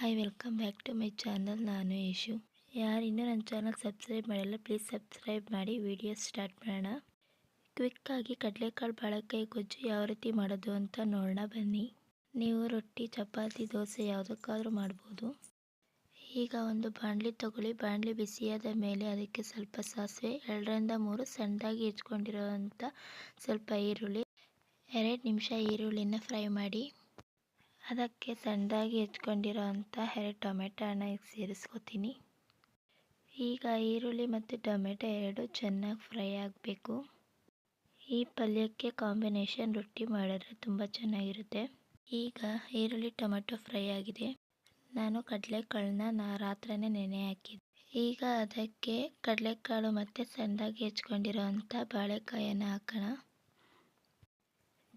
Hi welcome back to my channel ನಾನು ಯಶು ಯಾರು ಇನ್ನೂ ನನ್ನ ಚಾನಲ್ ಸಬ್ಸ್ಕ್ರೈಬ್ ಮಾಡಿಲ್ಲ ಪ್ಲೀಸ್ ಸಬ್ಸ್ಕ್ರೈಬ್ ಮಾಡಿ ವಿಡಿಯೋ ಸ್ಟಾರ್ಟ್ ಮಾಡೋಣ. ಕ್ವಿಕ್ಕಾಗಿ ಕಡಲೆಕಾಳು, ಬಾಳೆಕಾಯಿ, ಗೊಜ್ಜು ಯಾವ ರೀತಿ ಮಾಡೋದು ಅಂತ ನೋಡೋಣ ಬನ್ನಿ. ನೀವು ರೊಟ್ಟಿ, ಚಪಾತಿ, ದೋಸೆ ಯಾವುದಕ್ಕಾದರೂ ಮಾಡ್ಬೋದು. ಈಗ ಒಂದು ಬಾಣಲಿ ತಗೊಳ್ಳಿ. ಬಾಣಲಿ ಬಿಸಿಯಾದ ಮೇಲೆ ಅದಕ್ಕೆ ಸ್ವಲ್ಪ ಸಾಸಿವೆ, ಎರಡರಿಂದ ಮೂರು ಸಣ್ಣದಾಗಿ ಹೆಚ್ಕೊಂಡಿರೋವಂಥ ಸ್ವಲ್ಪ ಈರುಳ್ಳಿ, ಎರಡು ನಿಮಿಷ ಈರುಳ್ಳಿನ ಫ್ರೈ ಮಾಡಿ. ಅದಕ್ಕೆ ಸಣ್ಣದಾಗಿ ಹೆಚ್ಕೊಂಡಿರೋ ಅಂಥ ಎರಡು ಟೊಮೆಟೊ ಹಣ್ಣ ಈಗ ಸೇರಿಸ್ಕೊತೀನಿ. ಈಗ ಈರುಳ್ಳಿ ಮತ್ತು ಟೊಮೆಟೊ ಎರಡು ಚೆನ್ನಾಗಿ ಫ್ರೈ ಆಗಬೇಕು. ಈ ಪಲ್ಯಕ್ಕೆ ಕಾಂಬಿನೇಷನ್ ರೊಟ್ಟಿ ಮಾಡಿದ್ರೆ ತುಂಬ ಚೆನ್ನಾಗಿರುತ್ತೆ. ಈಗ ಈರುಳ್ಳಿ ಟೊಮೆಟೊ ಫ್ರೈ ಆಗಿದೆ. ನಾನು ಕಡಲೆಕಾಳನ್ನ ನಾ ರಾತ್ರಿನೇ ನೆನೆ ಹಾಕಿದ್ದೆ. ಈಗ ಅದಕ್ಕೆ ಕಡಲೆಕಾಳು ಮತ್ತು ಸಣ್ಣದಾಗಿ ಹೆಚ್ಕೊಂಡಿರೋ ಅಂಥ ಬಾಳೆಕಾಯನ್ನು ಹಾಕೋಣ.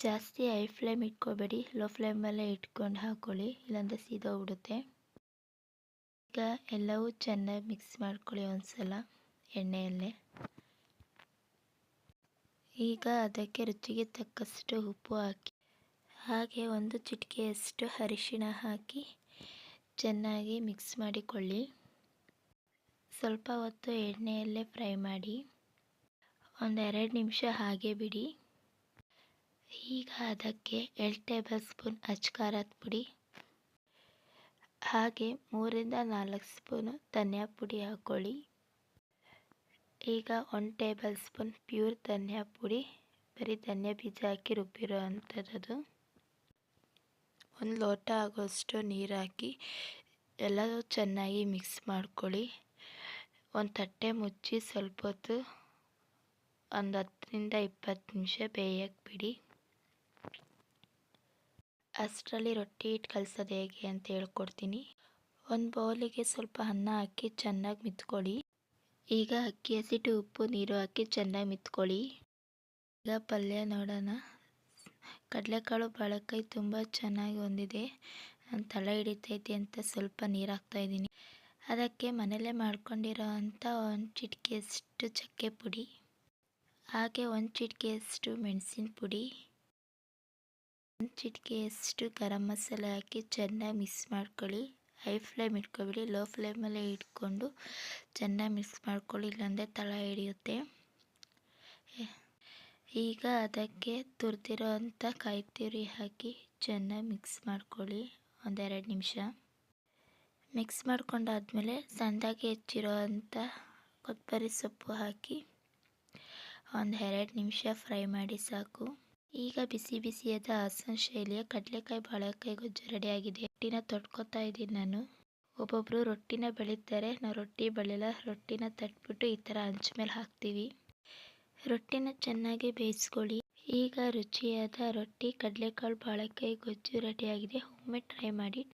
ಜಾಸ್ತಿ ಹೈ ಫ್ಲೇಮ್ ಇಟ್ಕೋಬೇಡಿ. ಲೋ ಫ್ಲೇಮಲ್ಲೇ ಇಟ್ಕೊಂಡು ಹಾಕ್ಕೊಳ್ಳಿ ಇಲ್ಲಾಂದರೆ ಸೀದೋಗ್ಬಿಡುತ್ತೆ ಈಗ ಎಲ್ಲವೂ ಚೆನ್ನಾಗಿ ಮಿಕ್ಸ್ ಮಾಡ್ಕೊಳ್ಳಿ ಒಂದ್ಸಲ ಎಣ್ಣೆಯಲ್ಲೇ. ಈಗ ಅದಕ್ಕೆ ರುಚಿಗೆ ತಕ್ಕಷ್ಟು ಉಪ್ಪು ಹಾಕಿ, ಹಾಗೆ ಒಂದು ಚಿಟಿಕೆಯಷ್ಟು ಅರಿಶಿಣ ಹಾಕಿ ಚೆನ್ನಾಗಿ ಮಿಕ್ಸ್ ಮಾಡಿಕೊಳ್ಳಿ. ಸ್ವಲ್ಪ ಹೊತ್ತು ಎಣ್ಣೆಯಲ್ಲೇ ಫ್ರೈ ಮಾಡಿ, ಒಂದೆರಡು ನಿಮಿಷ ಹಾಗೆ ಬಿಡಿ. ಈಗ ಅದಕ್ಕೆ ಎರಡು ಟೇಬಲ್ ಸ್ಪೂನ್ ಅಚ್ಕಾರದ ಪುಡಿ, ಹಾಗೆ ಮೂರಿಂದ ನಾಲ್ಕು ಸ್ಪೂನು ಧನಿಯಾ ಪುಡಿ ಹಾಕ್ಕೊಳ್ಳಿ ಈಗ ಒನ್ ಟೇಬಲ್ ಸ್ಪೂನ್ ಪ್ಯೂರ್ ಧನಿಯಾ ಪುಡಿ, ಬರೀ ಧನಿಯಾ ಬೀಜ ಹಾಕಿ ರುಬ್ಬಿರೋ ಅಂಥದ್ದು. ಒಂದು ಲೋಟ ಆಗೋಷ್ಟು ನೀರು ಹಾಕಿ ಎಲ್ಲದೂ ಚೆನ್ನಾಗಿ ಮಿಕ್ಸ್ ಮಾಡ್ಕೊಳ್ಳಿ. ಒಂದು ತಟ್ಟೆ ಮುಚ್ಚಿ ಸ್ವಲ್ಪ ಹೊತ್ತು, ಒಂದು ಹತ್ತರಿಂದ ಇಪ್ಪತ್ತು ನಿಮಿಷ ಬೇಯಕ್ಕೆ ಬಿಡಿ. ಅಷ್ಟರಲ್ಲಿ ರೊಟ್ಟಿ ಹಿಟ್ಟು ಕಲಸೋದು ಹೇಗೆ ಅಂತ ಹೇಳ್ಕೊಡ್ತೀನಿ. ಒಂದು ಬೌಲಿಗೆ ಸ್ವಲ್ಪ ಅನ್ನ ಹಾಕಿ ಚೆನ್ನಾಗಿ ಮಿತ್ಕೊಳ್ಳಿ. ಈಗ ಅಕ್ಕಿ ಹಸಿಟ್ಟು ಉಪ್ಪು ನೀರು ಹಾಕಿ ಚೆನ್ನಾಗಿ ಮಿತ್ಕೊಳ್ಳಿ. ಈಗ ಪಲ್ಯ ನೋಡೋಣ. ಕಡಲೆಕಾಳು ಬಾಳೆಕಾಯಿ ತುಂಬ ಚೆನ್ನಾಗಿ ಹೊಂದಿದೆ ನಾನು ತಲೆ ಹಿಡಿತೈತಿ ಅಂತ ಸ್ವಲ್ಪ ನೀರು ಹಾಕ್ತಾಯಿದ್ದೀನಿ ಅದಕ್ಕೆ ಮನೇಲೇ ಮಾಡ್ಕೊಂಡಿರೋ ಅಂಥ ಒಂದು ಚಿಟಿಕೆಯಷ್ಟು ಚಕ್ಕೆ ಪುಡಿ. ಹಾಗೆ ಒಂದು ಚಿಟಿಕೆಯಷ್ಟು ಮೆಣಸಿನ ಪುಡಿ. ಒಂದು ಚಿಟಿಕೆಯಷ್ಟು ಗರಂ ಮಸಾಲೆ ಹಾಕಿ ಚೆನ್ನಾಗಿ ಮಿಕ್ಸ್ ಮಾಡ್ಕೊಳ್ಳಿ. High flame ಇಟ್ಕೊಬಿಡಿ. ಲೋ ಫ್ಲೇಮಲ್ಲೇ ಇಟ್ಕೊಂಡು ಚೆನ್ನಾಗಿ ಮಿಕ್ಸ್ ಮಾಡ್ಕೊಳ್ಳಿ. ಇಲ್ಲಾಂದರೆ ತಳ ಹಿಡಿಯುತ್ತೆ. ಈಗ ಅದಕ್ಕೆ ತುರಿದಿರೋ ಅಂಥ ಕಾಯಿ ತುರಿ ಹಾಕಿ ಚೆನ್ನಾಗಿ ಮಿಕ್ಸ್ ಮಾಡ್ಕೊಳ್ಳಿ. ಒಂದೆರಡು ನಿಮಿಷ. ಮಿಕ್ಸ್ ಮಾಡ್ಕೊಂಡಾದ್ಮೇಲೆ ಸಣ್ಣದಾಗಿ ಹೆಚ್ಚಿರೋ ಅಂಥ ಕೊತ್ತಂಬರಿ ಸೊಪ್ಪು ಹಾಕಿ ಒಂದು ಎರಡು ನಿಮಿಷ ಫ್ರೈ ಮಾಡಿ ಸಾಕು. ಈಗ ಬಿಸಿ ಬಿಸಿಯಾದ ಹಾಸನ ಶೈಲಿಯ ಕಡಲೆಕಾಯಿ ಬಾಳೆಕಾಯಿ ಗೊಜ್ಜು ರೆಡಿಯಾಗಿದೆ. ರೊಟ್ಟಿನ ತೊಟ್ಕೊತಾ ಇದ್ದೀನಿ ನಾನು. ಒಬ್ಬೊಬ್ಬರು ರೊಟ್ಟಿನ ಬೆಳೀತಾರೆ. ನಾವು ರೊಟ್ಟಿ ಬೆಳೆಯಲ್ಲ ರೊಟ್ಟಿನ ತಟ್ಬಿಟ್ಟು ಈ ಥರ ಹಂಚ ಮೇಲೆ ಹಾಕ್ತೀವಿ. ರೊಟ್ಟಿನ ಚೆನ್ನಾಗಿ ಬೇಯಿಸ್ಕೊಳ್ಳಿ. ಈಗ ರುಚಿಯಾದ ರೊಟ್ಟಿ, ಕಡಲೆಕಾಳು, ಬಾಳೆಕಾಯಿ ಗೊಜ್ಜು ರೆಡಿಯಾಗಿದೆ. ಒಮ್ಮೆ ಟ್ರೈ ಮಾಡಿ.